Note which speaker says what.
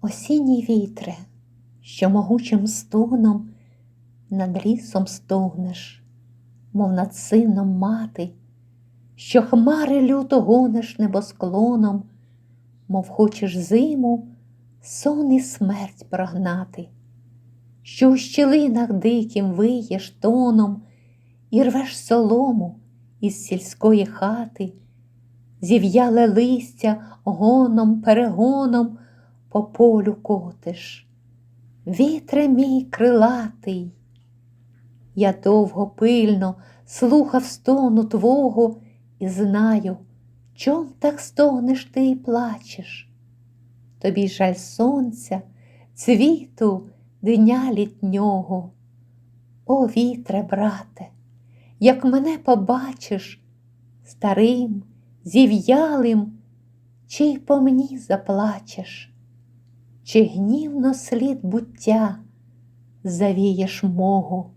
Speaker 1: Осінній вітре, що могучим стоном над лісом стогнеш, мов над сином мати, що хмари люто гониш небосклоном, мов хочеш зиму, сон і смерть прогнати, що у щілинах диким виєш тоном і рвеш солому із сільської хати, зів'яле листя гоном, перегоном по полю котиш. Вітре мій крилатий, я довго пильно слухав стону твого і знаю, чом так стогнеш ти і плачеш. Тобі жаль сонця, цвіту, дня літнього. О, вітре, брате, як мене побачиш старим, зів'ялим, чи й по мені заплачеш, чи гнівно слід буття завієш мого.